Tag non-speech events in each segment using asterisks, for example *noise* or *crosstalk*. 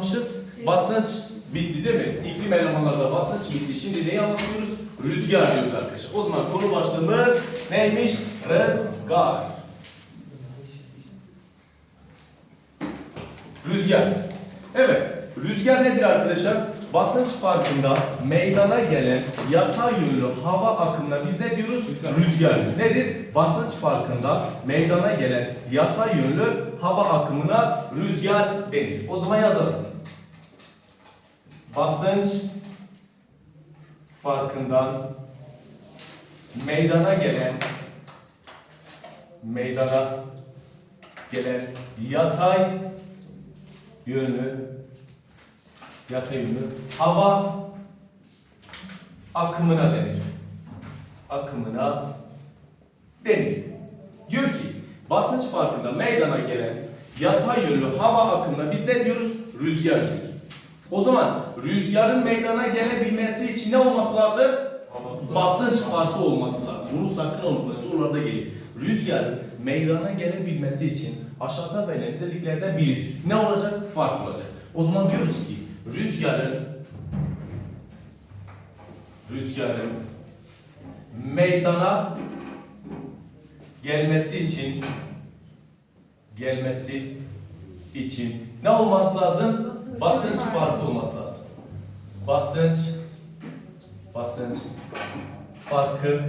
anlatmışız? Basınç bitti değil mi? İklim elemanlarda basınç bitti. Şimdi neyi anlatıyoruz? Rüzgar diyoruz arkadaşlar. O zaman konu başlığımız neymiş? Rüzgar. Rüzgar. Evet. Rüzgar nedir arkadaşlar? Basınç farkında meydana gelen yatay yönlü hava akımına biz ne diyoruz? Rüzgar. Nedir? Basınç farkında meydana gelen yatay yönlü hava akımına rüzgar denir. O zaman yazalım. Basınç farkından meydana gelen meydana gelen yatay yönlü yatay yönlü hava akımına denir. Akımına denir. Diyor ki basınç farkında meydana gelen yatay yönlü hava akımına biz ne diyoruz? Rüzgar diyoruz. O zaman rüzgarın meydana gelebilmesi için ne olması lazım? Basınç farkı olması lazım. Bunu sakın unutmayın. Sorularda gelir. Rüzgarın meydana gelebilmesi için aşağıda verilen özelliklerden biridir. Ne olacak? Fark olacak. O zaman diyoruz ki rüzgarın rüzgarın meydana gelmesi için gelmesi için ne olması lazım? Basınç farkı olması lazım. Basınç basınç farkı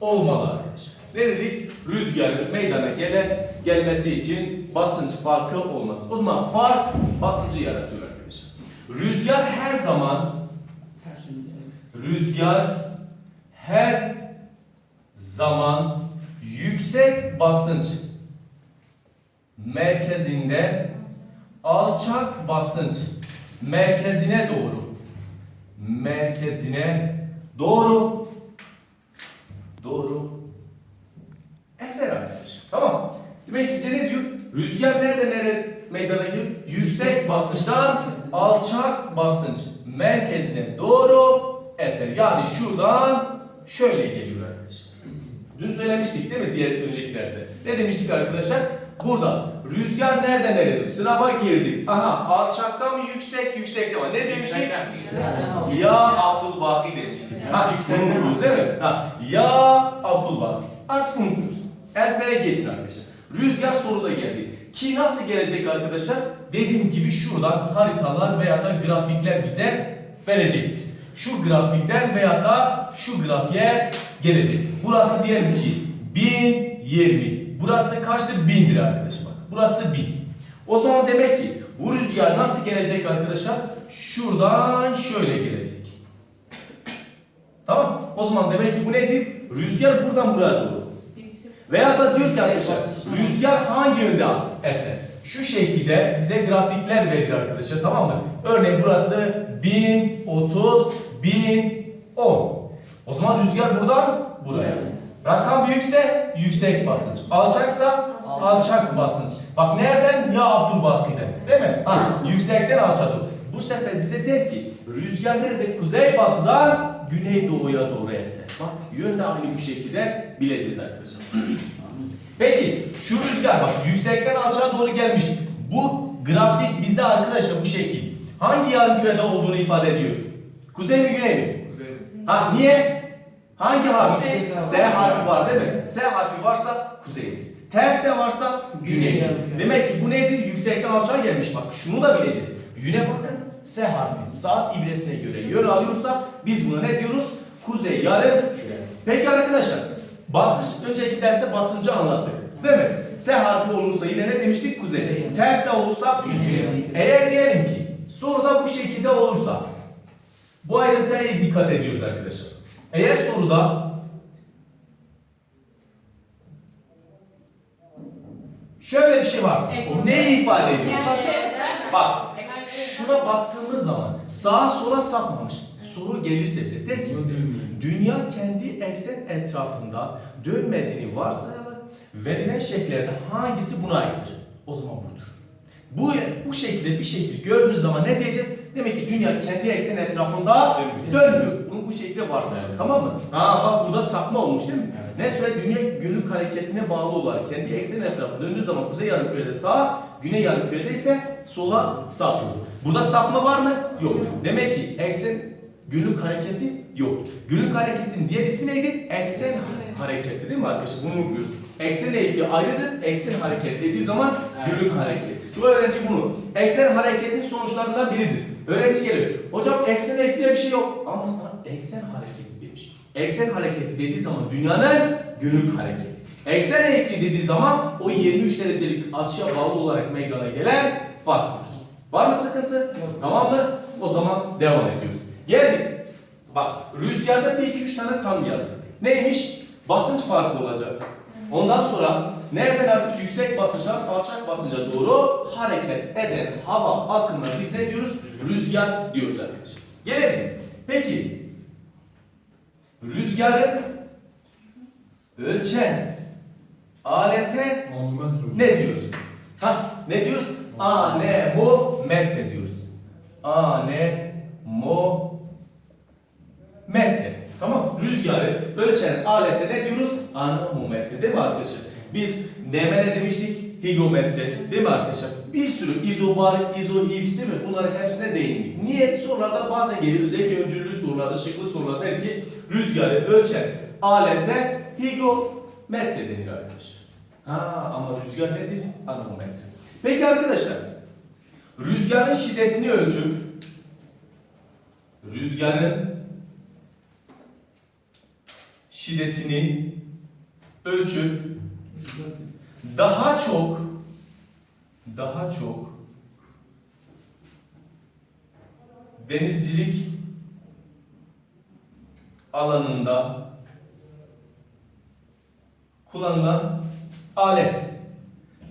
olmalı arkadaşlar. Ne dedik? Rüzgarın meydana gelen gelmesi için basınç farkı olması. O zaman fark basıncı yaratıyor arkadaşlar. Rüzgar her zaman rüzgar her zaman yüksek basınç merkezinde alçak basınç merkezine doğru merkezine doğru doğru eser arkadaşlar. Tamam. Demek ki bize ne diyor? Rüzgar nerede nereye meydana geliyor? Yüksek basınçtan alçak basınç merkezine doğru eser. Yani şuradan şöyle geliyor arkadaşlar. Dün söylemiştik değil mi diğer önceki derste? Ne demiştik arkadaşlar? Burada rüzgar nereden nereye? Sınava girdik. Aha alçaktan mı yüksek yüksekte mi? Ne demiştik? Ya Abdülbaki demiştik. Ha yüksekten değil mi? Ha ya Abdülbaki. Artık unutuyoruz. Ezbere geçin arkadaşlar. Rüzgar soruda geldi. Ki nasıl gelecek arkadaşlar? Dediğim gibi şuradan haritalar veya da grafikler bize verecektir. Şu grafikten veya da şu grafiğe gelecek. Burası diyelim ki 1020. Burası kaçtır? 1000'dir arkadaşlar. Bak. Burası 1000. O zaman demek ki bu rüzgar nasıl gelecek arkadaşlar? Şuradan şöyle gelecek. Tamam? O zaman demek ki bu nedir? Rüzgar buradan buraya doğru. Veya da diyor ki arkadaşlar rüzgar hangi yönde eser? Şu şekilde bize grafikler verir arkadaşlar tamam mı? Örneğin burası 1030, 1010. O zaman rüzgar buradan buraya. Rakam büyükse yüksek basınç. Alçaksa alçak basınç. Bak nereden? Ya Abdülbaki'den. Değil mi? Ha, yüksekten alçak. Bu sefer bize der ki rüzgar nerede? Kuzey batıdan güney doğuya doğru eser. Bak yön de aynı bu şekilde bileceğiz arkadaşlar. Peki şu rüzgar bak yüksekten alçağa doğru gelmiş. Bu grafik bize arkadaşlar bu şekil. Hangi yarım kürede olduğunu ifade ediyor? Kuzey mi güney mi? Ha niye? Hangi harf? Kuzey. S harfi var değil mi? S harfi varsa kuzeydir. Terse varsa güney. Güney. Demek ki bu nedir? Yüksekten alçağa gelmiş. Bak şunu da bileceğiz. Yüne bakın. S harfi saat ibresine göre yön alıyorsa biz buna ne diyoruz? Kuzey yarım küre. Peki arkadaşlar basınç önceki derste basıncı anlattık. Değil mi? S harfi olursa yine ne demiştik? Kuzey. Terse olursa Güney. Eğer diyelim ki soruda bu şekilde olursa bu ayrıntıya dikkat ediyoruz arkadaşlar. Eğer soruda şöyle bir şey varsa neyi ifade ediyor? Bak şuna baktığımız zaman sağa sola sapmamış soru gelirse bize der ki dünya kendi eksen etrafında dönmediğini varsayalım verilen şekillerde hangisi buna aittir? O zaman budur. Bu, bu şekilde bir şekil gördüğünüz zaman ne diyeceğiz? Demek ki dünya kendi eksen etrafında dönmüyor. Bunu bu şekilde varsayalım. Tamam mı? Ha bak burada sapma olmuş değil mi? Ne söyle dünya günlük hareketine bağlı olarak kendi eksen etrafında döndüğü zaman kuzey yarımkürede sağ, güney yarımkürede ise sola sapıyor. Burada sapma var mı? Yok. Demek ki eksen günlük hareketi yok. Günlük hareketin diğer ismi neydi? Eksen hareketi değil mi arkadaşlar? Bunu unutmuyoruz. Eksenle ilgili ayrıdır. Eksen hareket dediği zaman günlük hareket. Şu öğrenci bunu. Eksen hareketin sonuçlarından biridir. Öğrenci gelir. Hocam eksenle ilgili bir şey yok. Ama sana eksen hareketi demiş. Eksen hareketi dediği zaman dünyanın günlük hareketi. Eksen eğikliği dediği zaman o 23 derecelik açıya bağlı olarak meydana gelen fark. Var mı sıkıntı? Tamam mı? O zaman devam ediyoruz. Geldik. Bak rüzgarda bir iki üç tane tam yazdık. Neymiş? Basınç farkı olacak. Ondan sonra nereden artık yüksek basınçtan alçak basınca doğru hareket eden hava akımına biz ne diyoruz? Rüzgar diyoruz arkadaşlar. Gelelim. Peki rüzgarı ölçen alete ne diyoruz? Ha ne diyoruz? Anemometre diyoruz. Anemometre. Tamam. Rüzgarı ölçen alete ne diyoruz? Anemometre değil mi arkadaşlar? Biz neme ne demiştik? Higrometre değil mi arkadaşlar? Bir sürü izobar, izohips değil mi? Bunların hepsine değindik. Niye? Sorularda bazen gelir özellikle öncüllü sorularda, şıklı sorularda der ki rüzgarı ölçen alete higrometre denir arkadaşlar. Ha ama rüzgar nedir? Anemometre. Peki arkadaşlar, rüzgarın şiddetini ölçüp rüzgarın şiddetini ölçüp daha çok daha çok denizcilik alanında kullanılan alet.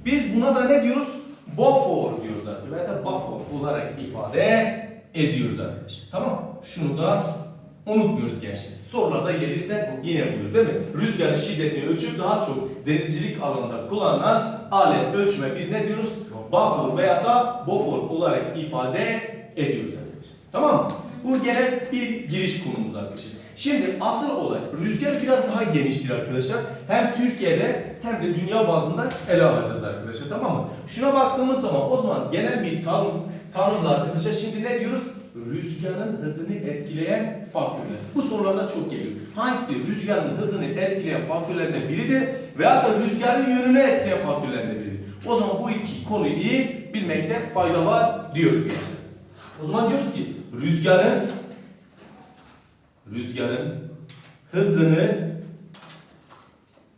Biz buna da ne diyoruz? Bofor diyoruz arkadaşlar. Veya da buffer olarak ifade ediyoruz arkadaşlar. Tamam Şunu da unutmuyoruz gençler. Sorularda gelirse yine buyur değil mi? Rüzgarın şiddetini ölçüp daha çok denizcilik alanında kullanılan alet ölçme biz ne diyoruz? Buffer veya da bofor olarak ifade ediyoruz arkadaşlar. Tamam mı? Bu genel bir giriş konumuz arkadaşlar. Şimdi asıl olay rüzgar biraz daha geniştir arkadaşlar. Hem Türkiye'de hem de dünya bazında ele alacağız arkadaşlar tamam mı? Şuna baktığımız zaman o zaman genel bir tanım tanımda arkadaşlar şimdi ne diyoruz? Rüzgarın hızını etkileyen faktörler. Bu sorularda çok geliyor. Hangisi rüzgarın hızını etkileyen faktörlerden biridir veya da rüzgarın yönünü etkileyen faktörlerden biridir? O zaman bu iki konuyu iyi bilmekte fayda var diyoruz gençler. O zaman diyoruz ki rüzgarın rüzgarın hızını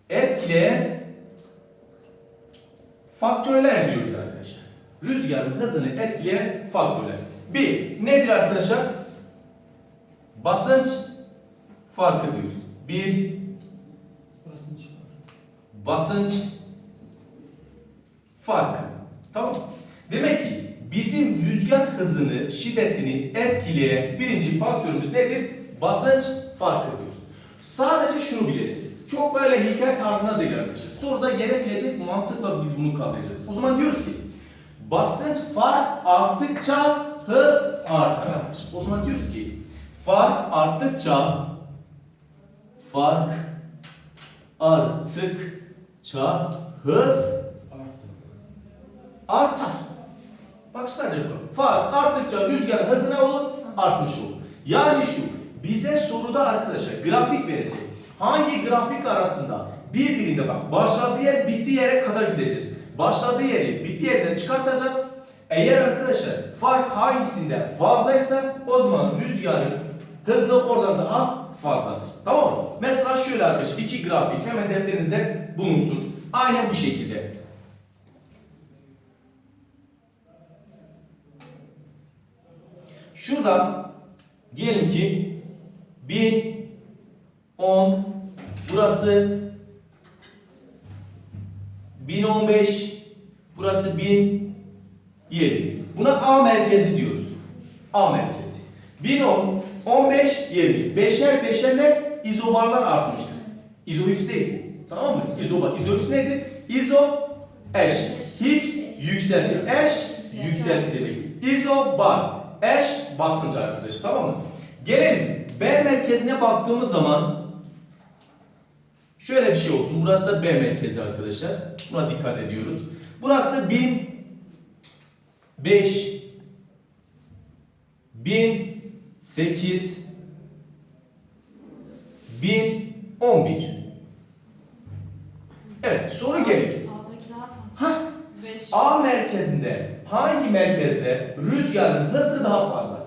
etkileyen faktörler diyoruz arkadaşlar. Rüzgarın hızını etkileyen faktörler. Bir, nedir arkadaşlar? Basınç farkı diyoruz. Bir, basınç farkı. Tamam Demek ki bizim rüzgar hızını, şiddetini etkileyen birinci faktörümüz nedir? Basınç farkı diyoruz. Sadece şunu bileceğiz. Çok böyle hikaye tarzına değil arkadaşlar. Soruda gelebilecek mantıkla biz bunu kavrayacağız. O zaman diyoruz ki basınç fark arttıkça hız artar. O zaman diyoruz ki fark arttıkça fark arttıkça hız artar. Bak sadece bu. Fark arttıkça rüzgar hızı ne olur? Artmış olur. Yani şu, bize soruda arkadaşlar grafik verecek. Hangi grafik arasında birbirinde bak başladığı yer bittiği yere kadar gideceğiz. Başladığı yeri bittiği yerden çıkartacağız. Eğer arkadaşlar fark hangisinde fazlaysa o zaman rüzgarın hızı oradan daha fazladır. Tamam mı? Mesela şöyle arkadaşlar iki grafik hemen defterinizde bulunsun. Aynen bu şekilde. Şurada diyelim ki 1000 10 burası 1015 burası 1020 Buna A merkezi diyoruz. A merkezi. 1010 15 20 Beşer beşerler izobarlar artmıştır. İzohips değil. Tamam mı? İzobar. İzohips nedir? İzo eş. Hips yükseltir. Eş yükseltir demek. İzobar. Eş basınç arkadaşlar. Tamam mı? Gelelim. B merkezine baktığımız zaman şöyle bir şey olsun. Burası da B merkezi arkadaşlar. Buna dikkat ediyoruz. Burası 1000 5 1000 8 1000 11 Evet soru gelir. A'daki daha fazla. Hah 5. A merkezinde hangi merkezde rüzgarın hızı daha fazla?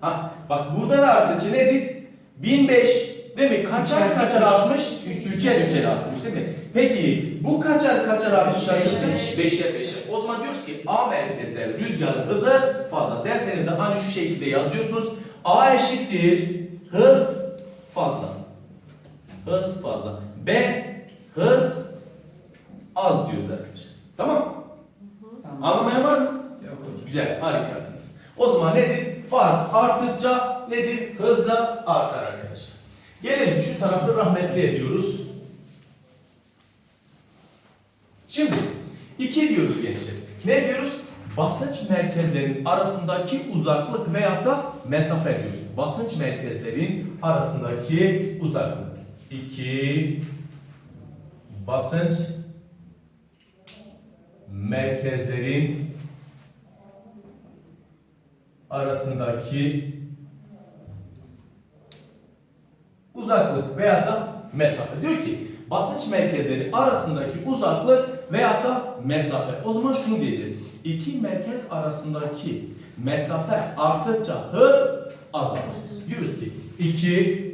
Ha, bak burada da arkadaşı nedir? 1005 değil mi? Kaçar kaçar artmış? Üçer üçer artmış değil mi? Peki bu kaçar kaçar artmış arkadaşlar? Beşer. Beşer beşer. O zaman diyoruz ki A merkezde rüzgarın hızı fazla. Defterinizde aynı şu şekilde yazıyorsunuz. A eşittir hız fazla. Hız fazla. B hız az diyoruz arkadaşlar. Tamam? Anlamaya var mı? Yok hocam. Güzel, harikasınız. O zaman nedir? Fark arttıkça nedir? Hızla artar arkadaşlar. Gelelim şu tarafı rahmetli ediyoruz. Şimdi iki diyoruz gençler. Ne diyoruz? Basınç merkezlerinin arasındaki uzaklık veya da mesafe diyoruz. Basınç merkezlerin arasındaki uzaklık. İki basınç merkezlerin arasındaki uzaklık veya da mesafe. Diyor ki basınç merkezleri arasındaki uzaklık veya da mesafe. O zaman şunu diyeceğiz. İki merkez arasındaki mesafe arttıkça hız azalır. Diyoruz ki iki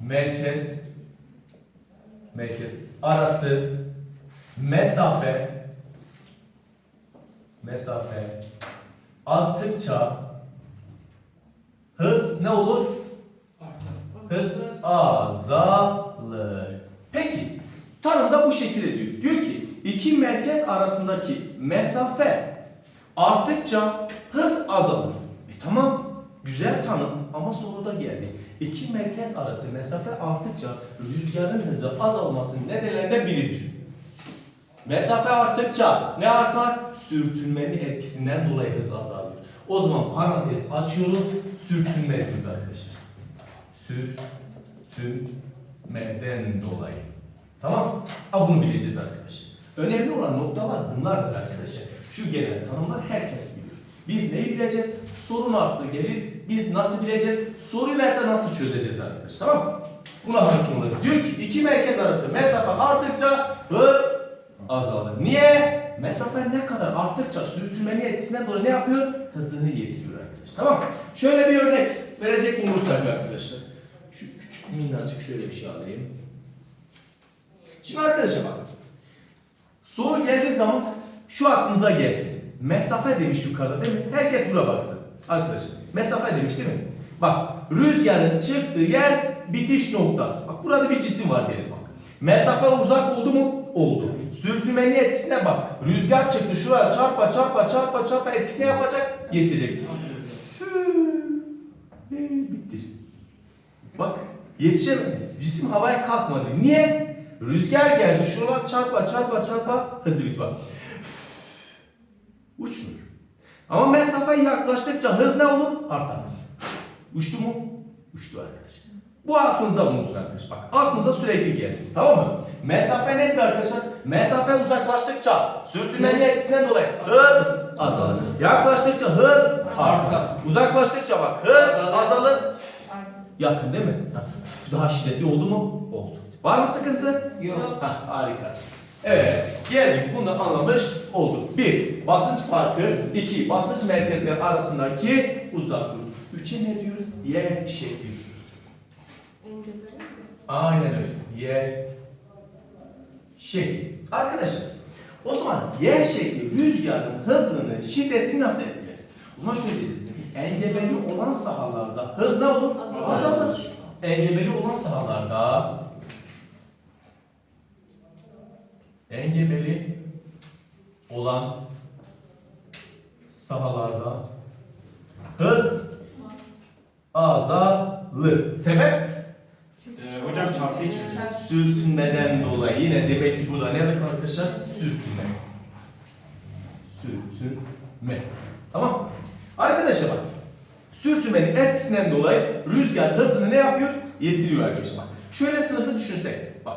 merkez merkez arası mesafe mesafe arttıkça hız ne olur? Hız azalır. Peki, tanımda bu şekilde diyor. Diyor ki, iki merkez arasındaki mesafe arttıkça hız azalır. E tamam, güzel tanım ama soruda geldi. İki merkez arası mesafe arttıkça rüzgarın hızı azalmasının nedenlerinden biridir. Mesafe arttıkça ne artar? Sürtünmenin etkisinden dolayı hız azalıyor. O zaman parantez açıyoruz, sürtünme diyoruz arkadaşlar sürtünmeden dolayı. Tamam? Ha bunu bileceğiz arkadaşlar. Önemli olan noktalar bunlardır arkadaşlar. Şu genel tanımlar herkes biliyor. Biz neyi bileceğiz? Soru nasıl gelir? Biz nasıl bileceğiz? Soruyu ve nasıl çözeceğiz arkadaşlar? Tamam mı? Buna hakim olacağız. Diyor ki iki merkez arası mesafe arttıkça hız azalır. Niye? Mesafe ne kadar arttıkça sürtünmenin etkisinden dolayı ne yapıyor? Hızını yetiriyor arkadaşlar. Tamam? Şöyle bir örnek verecek olursak arkadaşlar. Şu küçük minnacık şöyle bir şey alayım. Şimdi arkadaşlar bak. Soru geldiği zaman şu aklınıza gelsin. Mesafe demiş yukarıda değil mi? Herkes buna baksın. Arkadaşlar mesafe demiş değil mi? Bak rüzgarın çıktığı yer bitiş noktası. Bak burada bir cisim var diyelim bak. Mesafe uzak oldu mu? Oldu. Sürtünmenin etkisine bak. Rüzgar çıktı şuraya çarpa çarpa çarpa çarpa etkisine yapacak? Yetecek. Ee, bitti. Bak yetişemedi. Cisim havaya kalkmadı. Niye? Rüzgar geldi. Şuralar çarpa çarpa çarpa hızı bitti bak. Uçmuyor. Ama mesafe yaklaştıkça hız ne olur? Artar. Uçtu mu? Uçtu arkadaşlar. Bu aklınıza bulunsun arkadaşlar. Bak aklınıza sürekli gelsin. Tamam mı? Mesafe nedir arkadaşlar? Mesafe uzaklaştıkça sürtünmenin etkisinden dolayı hız azalır. Yaklaştıkça hız artar. Uzaklaştıkça bak hız Azalır. Yakın değil mi? Ha, Daha şiddetli oldu mu? Oldu. Var mı sıkıntı? Yok. Ha, harikasın. Evet, geldik. Bunu da anlamış olduk. Bir, basınç farkı. iki basınç merkezleri arasındaki uzaklık. Üçe ne diyoruz? Yer şekli diyoruz. Aynen öyle. Yer şekli. Arkadaşlar, o zaman yer şekli rüzgarın hızını, şiddetini nasıl etkiler? O zaman şöyle diyeceğiz. Engebeli olan sahalarda hız ne olur? Azalır. Azalır. Engebeli olan sahalarda engebeli olan sahalarda hız azalır. Sebep? Çarpı için. Sürtünmeden dolayı yine demek ki bu da ne demek arkadaşlar? Sürtünme. Sürtünme. Tamam. Arkadaşlar bak. Sürtünmenin etkisinden dolayı rüzgar hızını ne yapıyor? Yetiriyor arkadaşlar bak. Şöyle sınıfı düşünsek. Bak.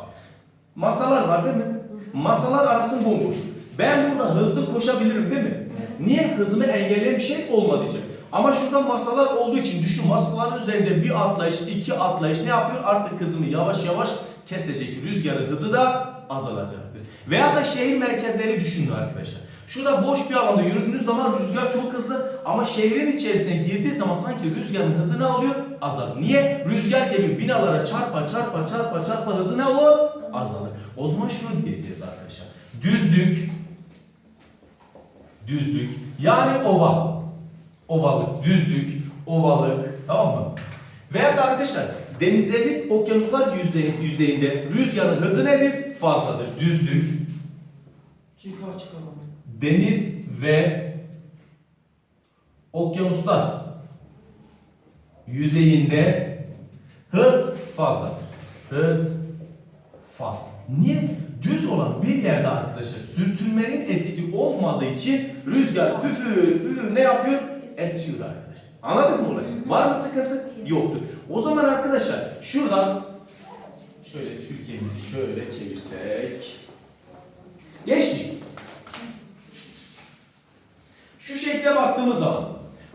Masalar var değil mi? Masalar arası bomboş. Ben burada hızlı koşabilirim değil mi? Niye? Hızımı engelleyen bir şey olmadığı için. Ama şurada masalar olduğu için düşün masaların üzerinde bir atlayış, iki atlayış ne yapıyor? Artık hızımı yavaş yavaş kesecek. Rüzgarın hızı da azalacaktır. Veya da şehir merkezleri düşünün arkadaşlar. Şurada boş bir alanda yürüdüğünüz zaman rüzgar çok hızlı ama şehrin içerisine girdiği zaman sanki rüzgarın hızı ne alıyor? Azalır. Niye? Rüzgar gibi binalara çarpa çarpa çarpa çarpa hızı ne olur? Azalır. O zaman şunu diyeceğiz arkadaşlar. Düzlük, düzlük yani oval. Ovalık, düzlük, ovalık tamam mı? Veya da arkadaşlar denizlerin okyanuslar yüzey- yüzeyinde rüzgarın hızı nedir? Fazladır. Düzlük, Çıkar çıkalım. deniz ve okyanuslar yüzeyinde hız fazladır. Hız fazla. Niye? Düz olan bir yerde arkadaşlar sürtünmenin etkisi olmadığı için rüzgar püfür püfür ne yapıyor? Esiyor arkadaşlar. Anladın mı olayı? Var mı sıkıntı? Yoktur. O zaman arkadaşlar şuradan şöyle Türkiye'mizi şöyle çevirsek geçtik. Şu şekle baktığımız zaman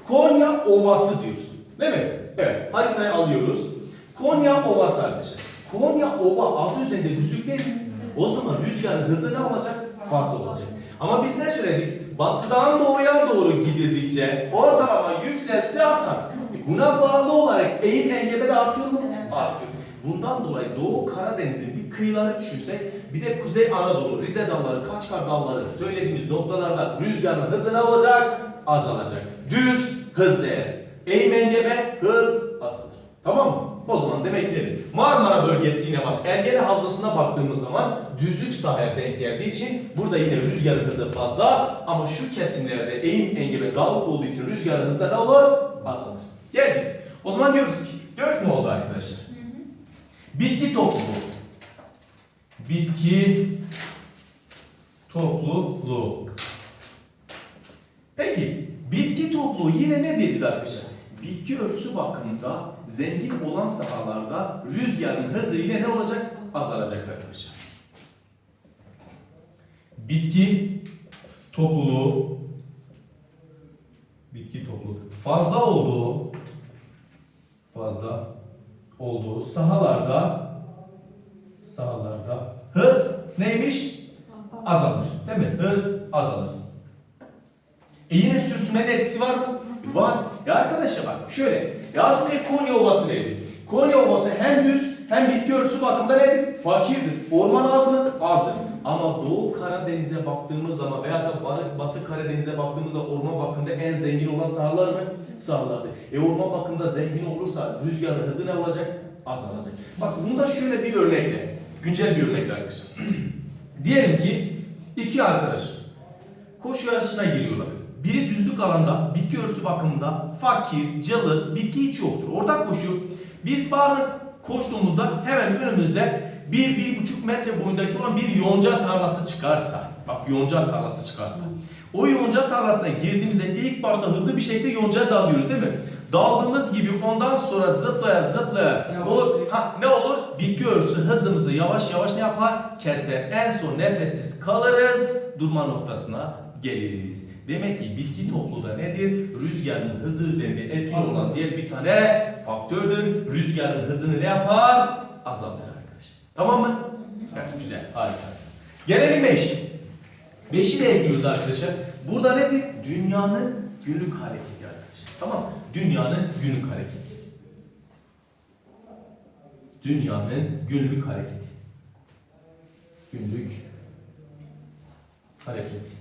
Konya Ovası diyorsun. Değil mi? Evet. Haritayı alıyoruz. Konya Ovası arkadaşlar. Konya Ova adı üzerinde düzlük değil mi? O zaman rüzgarın hızı ne olacak? Fazla olacak. Ama biz ne söyledik? Batıdan doğuya doğru gidildikçe ortalama yükselse artar. Buna bağlı olarak eğim engebe de artıyor mu? Evet. Artıyor. Bundan dolayı Doğu Karadeniz'in bir kıyıları düşünsek, bir de Kuzey Anadolu, Rize Dağları, Kaçkar Dağları söylediğimiz noktalarda rüzgarın hızı ne olacak? Azalacak. Düz, hızlı es. Eğim engebe, hız azalır. Tamam mı? O zaman demek ki Marmara bölgesine bak, Ergene Havzası'na baktığımız zaman düzlük sahaya denk geldiği için burada yine rüzgarın hızı fazla ama şu kesimlerde eğim engebe dağlık olduğu için rüzgarın hızı da ne olur? Azalır. Geldik. O zaman diyoruz ki, dört mü oldu arkadaşlar? Bitki topluluğu. Bitki topluluğu. Peki, bitki topluluğu yine ne diyeceğiz arkadaşlar? Bitki örtüsü bakımında zengin olan sahalarda rüzgarın hızı yine ne olacak? Azalacak arkadaşlar. Bitki topluluğu bitki topluluğu fazla olduğu fazla olduğu sahalarda sahalarda hız neymiş? Azalır. Değil mi? Hız azalır. E yine sürtünmenin etkisi var mı? Var. Ya arkadaşlar bak şöyle. Ya az önce Konya Ovası neydi? Konya Ovası hem düz hem bitki örtüsü bakımında nedir? Fakirdir. Orman az mıdır? Azdır. Ama Doğu Karadeniz'e baktığımız zaman veya da Batı- Karadeniz'e baktığımız zaman orman bakımında en zengin olan sahalar mı? Sahalardır. E orman bakımında zengin olursa rüzgarın hızı ne olacak? Azalacak. Bak bunu da şöyle bir örnekle. Güncel bir örnekle arkadaşlar. *clears throat* Diyelim ki iki arkadaş koşu yarışına giriyorlar. Biri düzlük alanda, bitki örtüsü bakımında fakir, cılız, bitki hiç yoktur. Ortak koşuyor. Biz bazen koştuğumuzda hemen önümüzde bir, bir buçuk metre boyundaki olan bir yonca tarlası çıkarsa, bak yonca tarlası çıkarsa, o yonca tarlasına girdiğimizde ilk başta hızlı bir şekilde yonca dalıyoruz değil mi? Daldığımız gibi ondan sonra zıplaya zıplaya Yavaşlayıp. ha, ne olur? Bitki örtüsü hızımızı yavaş yavaş ne yapar? Keser. En son nefessiz kalırız, durma noktasına geliriz. Demek ki bitki topluluğu da nedir? Rüzgarın hızı üzerinde etkili olan diğer bir tane faktördür. Rüzgarın hızını ne yapar? Azaltır arkadaşlar. Tamam mı? Evet, güzel, harikasınız. Gelelim 5. 5'i de ekliyoruz arkadaşlar. Burada nedir? Dünyanın günlük hareketi arkadaşlar. Tamam mı? Dünyanın günlük hareketi. Dünyanın günlük hareketi. Günlük hareketi.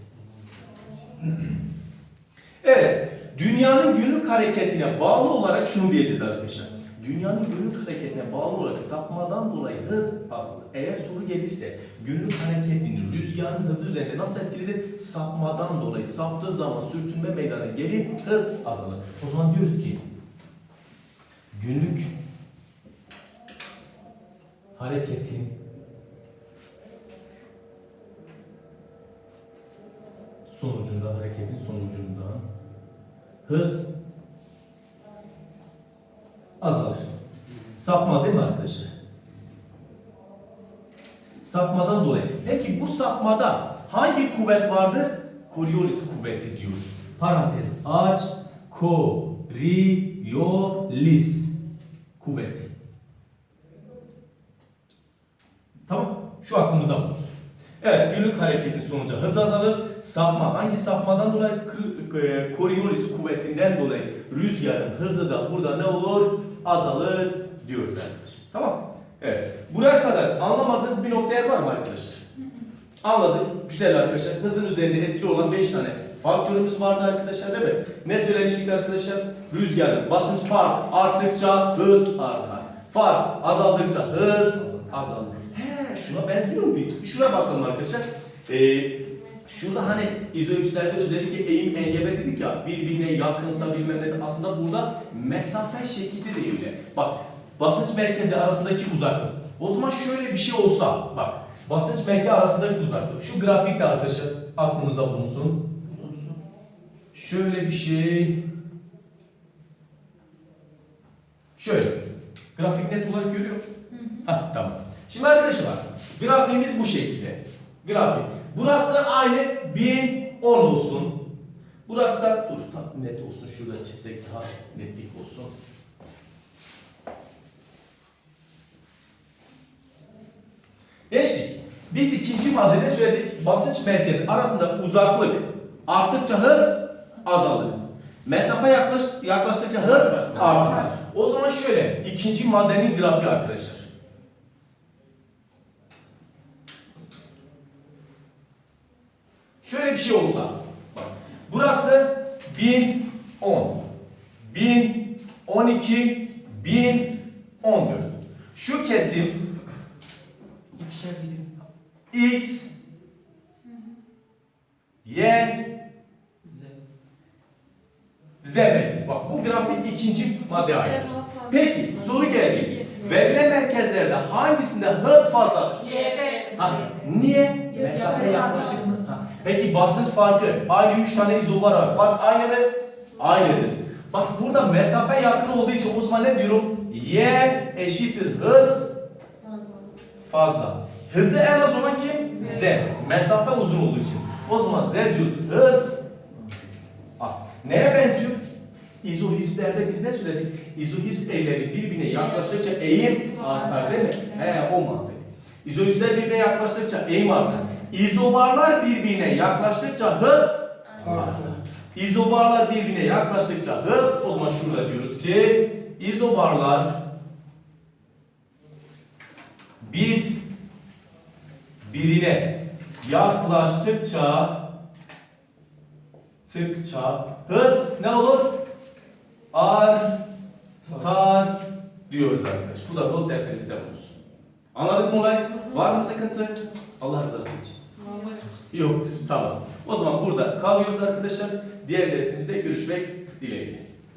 *clears throat* Evet, dünyanın günlük hareketine bağlı olarak şunu diyeceğiz arkadaşlar. Dünyanın günlük hareketine bağlı olarak sapmadan dolayı hız azalır. Eğer soru gelirse günlük hareketinin rüzgarın hızı üzerinde nasıl etkilidir? Sapmadan dolayı saptığı zaman sürtünme meydana gelip hız azalır. O zaman diyoruz ki günlük hareketin sonucunda, hareketin sonucunda hız azalır. Sapma değil mi arkadaşlar? Sapmadan dolayı. Peki bu sapmada hangi kuvvet vardır? Coriolis kuvveti diyoruz. Parantez aç. Coriolis kuvveti. Tamam. Şu aklımızda bulunsun. Evet, günlük hareketin sonucu hız azalır. Sapma, hangi sapmadan dolayı? E, Coriolis kuvvetinden dolayı rüzgarın hızı da burada ne olur? Azalır diyoruz arkadaşlar. Tamam. Evet. Buraya kadar anlamadığınız bir nokta var mı arkadaşlar? Anladık. Güzel arkadaşlar. Hızın üzerinde etkili olan 5 tane faktörümüz vardı arkadaşlar değil mi? Ne söylemiştik arkadaşlar? Rüzgarın basınç fark arttıkça hız artar. Fark azaldıkça hız azalır. He, şuna benziyor mu? Şuna bakalım arkadaşlar. Ee, şurada hani izoipslerde özellikle eğim engebe dedik ya birbirine yakınsa bilmem ne aslında burada mesafe şekli de öyle. Bak basınç merkezi arasındaki uzaklık. O zaman şöyle bir şey olsa bak basınç merkezi arasındaki uzaklık. Şu grafikte arkadaşlar aklınızda bulunsun. Şöyle bir şey. Şöyle. Grafik net olarak görüyor. Hah tamam. Şimdi arkadaşlar grafiğimiz bu şekilde. Grafik. Burası aynı 1010 olsun. Burası da dur tam net olsun. Şurada çizsek daha netlik olsun. Gençlik, biz ikinci maddede söyledik. Basınç merkezi arasında uzaklık arttıkça hız azalır. Mesafe yaklaş, yaklaştıkça hız artar. O zaman şöyle, ikinci maddenin grafiği arkadaşlar. Şöyle bir şey olsa, bak, burası 1010, 1012, 1014. Şu kesim. X, Y. Z merkez. Bak bu grafik ikinci madde ait. Peki soru geldi. Verilen merkezlerde hangisinde hız fazla? Ha, niye? Mesafe yaklaşık mı? Ha. Peki basınç farkı. Aynı üç tane izobar var. Fark aynı mı? Aynıdır. Bak burada mesafe yakın olduğu için o zaman ne diyorum? Y eşittir hız fazla. Hızı en az olan kim? Z. Mesafe uzun olduğu için. O zaman Z diyoruz. Hız az. Neye benziyor? İzohirslerde biz ne söyledik? İzohirs evleri birbirine yaklaştıkça eğim artar değil mi? He o mantık. İzohirsler birbirine yaklaştıkça eğim artar. İzobarlar birbirine yaklaştıkça hız artar. İzobarlar birbirine yaklaştıkça hız o zaman şurada diyoruz ki izobarlar bir birine yaklaştıkça tıkça hız ne olur? Artar diyoruz arkadaş. Bu da not defterinizde bulunsun. Anladık mı olay? Var mı sıkıntı? Allah rızası için. Yok, tamam. O zaman burada kalıyoruz arkadaşlar. Diğer dersimizde görüşmek dileğiyle.